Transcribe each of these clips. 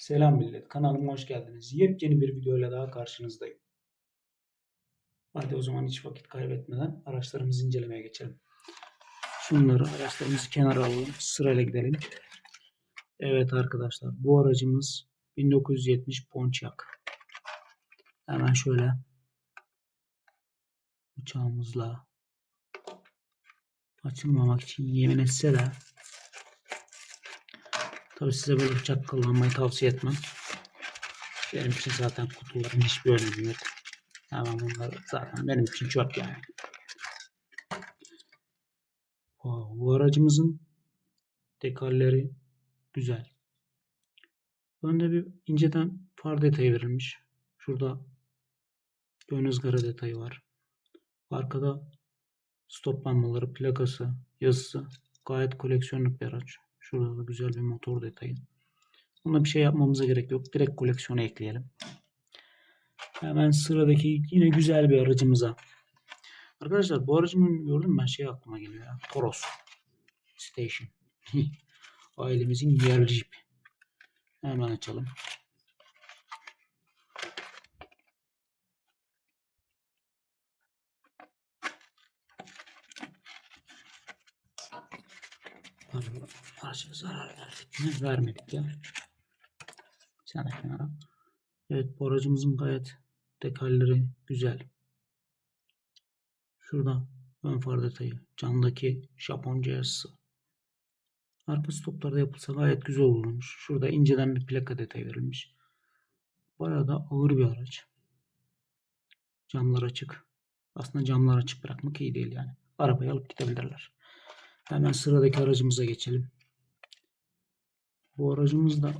Selam millet, kanalıma hoş geldiniz. Yepyeni bir videoyla daha karşınızdayım. Hadi o zaman hiç vakit kaybetmeden araçlarımızı incelemeye geçelim. Şunları araçlarımızı kenara alalım, sırayla gidelim. Evet arkadaşlar, bu aracımız 1970 Pontiac. Hemen şöyle bıçağımızla açılmamak için yemin etse de Tabii size böyle bıçak kullanmayı tavsiye etmem. Benim için zaten kutuların hiçbir önemi yok. Hemen bunlar zaten benim için çöp yani. Wow, bu aracımızın dekalleri güzel. Önde bir inceden far detayı verilmiş. Şurada ön ızgara detayı var. Arkada stop lambaları, plakası, yazısı. Gayet koleksiyonluk bir araç. Şurada da güzel bir motor detayı. Bunda bir şey yapmamıza gerek yok. Direkt koleksiyona ekleyelim. Hemen sıradaki yine güzel bir aracımıza. Arkadaşlar bu aracımın gördüm ben şey aklıma geliyor ya. Toros Station. Ailemizin yerli jipi. Hemen açalım. Pardon, Araca zarar verdik mi? Vermedik ya. De kenara. Evet bu aracımızın gayet dekalleri güzel. Şurada ön far detayı. Camdaki Japonca yazısı. Arka stoplarda yapılsa gayet güzel olurmuş. Şurada inceden bir plaka detayı verilmiş. Bayağı da ağır bir araç. Camlar açık. Aslında camlar açık bırakmak iyi değil yani. Arabayı alıp gidebilirler. Hemen sıradaki aracımıza geçelim. Bu aracımız da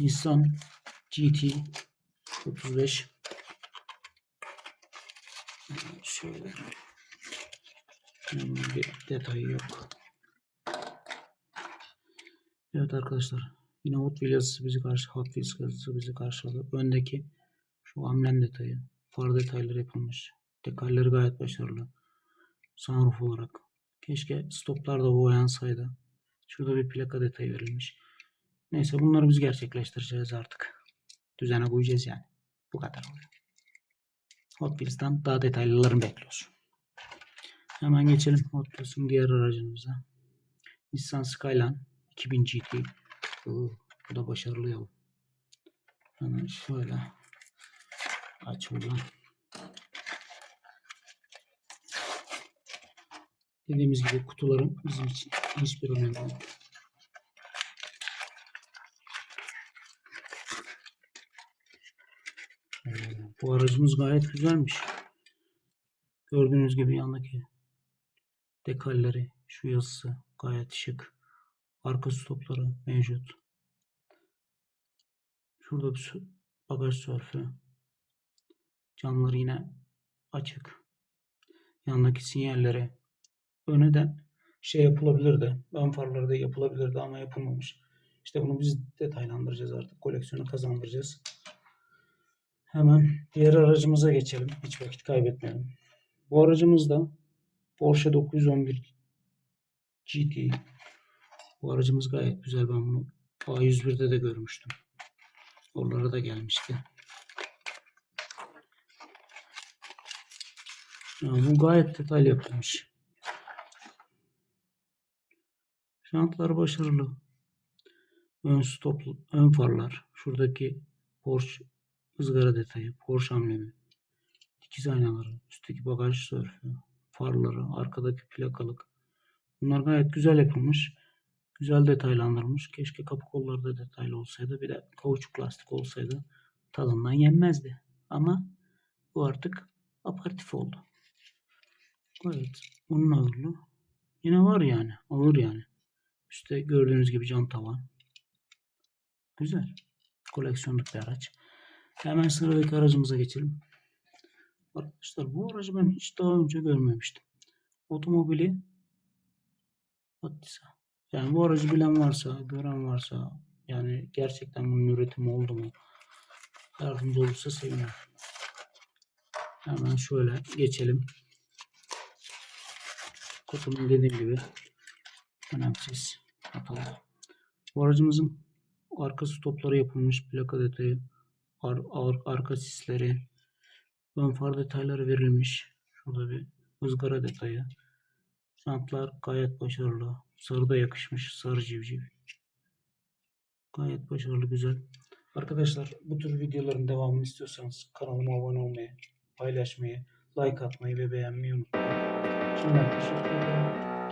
Nissan GT 35 şöyle bir detayı yok. Evet arkadaşlar yine Hot Wheels bizi karşı Hot Wheels bizi karşıladı. Öndeki şu amblem detayı, far detayları yapılmış. Dekalleri gayet başarılı sunroof olarak. Keşke stoplar da boyansaydı. Şurada bir plaka detayı verilmiş. Neyse bunları biz gerçekleştireceğiz artık. Düzene koyacağız yani. Bu kadar oluyor. Hot daha detaylılarını bekliyoruz. Hemen geçelim Hot diğer aracımıza. Nissan Skyline 2000 GT. Oo, bu da başarılı yol. Hemen şöyle aç. Dediğimiz gibi kutuların bizim için hiçbir önemi yok. Ee, Bu aracımız gayet güzelmiş. Gördüğünüz gibi yandaki dekalleri, şu yazısı gayet şık. Arka stopları mevcut. Şurada bir bagaj sörfü. Camları yine açık. Yandaki sinyalleri öne de şey yapılabilirdi. Ön farları da yapılabilirdi ama yapılmamış. İşte bunu biz detaylandıracağız artık. Koleksiyonu kazandıracağız. Hemen diğer aracımıza geçelim. Hiç vakit kaybetmeyelim. Bu aracımız da Porsche 911 GT. Bu aracımız gayet güzel. Ben bunu A101'de de görmüştüm. Oralara da gelmişti. Ya bu gayet detaylı yapılmış. Jantlar başarılı. Ön stop, ön farlar. Şuradaki Porsche ızgara detayı, Porsche amblemi. Dikiz aynaları, üstteki bagaj sörfü, farları, arkadaki plakalık. Bunlar gayet güzel yapılmış. Güzel detaylandırılmış. Keşke kapı kolları da detaylı olsaydı. Bir de kauçuk lastik olsaydı tadından yenmezdi. Ama bu artık aparatif oldu. Evet. Onun ağırlığı. Yine var yani. Ağır yani. İşte gördüğünüz gibi cam tavan. Güzel. Koleksiyonluk bir araç. Hemen sıradaki aracımıza geçelim. Arkadaşlar bu aracı ben hiç daha önce görmemiştim. Otomobili Hattisa. Yani bu aracı bilen varsa, gören varsa yani gerçekten bunun üretimi oldu mu? Yardımcı olursa sevinirim. Hemen şöyle geçelim. Kutunun dediğim gibi önemsiz. Kapalı. Bu aracımızın arka stopları yapılmış. Plaka detayı. Ar, ar- arka sisleri. Ön far detayları verilmiş. Şurada bir ızgara detayı. Jantlar gayet başarılı. Sarı da yakışmış. Sarı civciv. Gayet başarılı, güzel. Arkadaşlar bu tür videoların devamını istiyorsanız kanalıma abone olmayı, paylaşmayı, like atmayı ve beğenmeyi unutmayın. Şimdiden teşekkür ederim.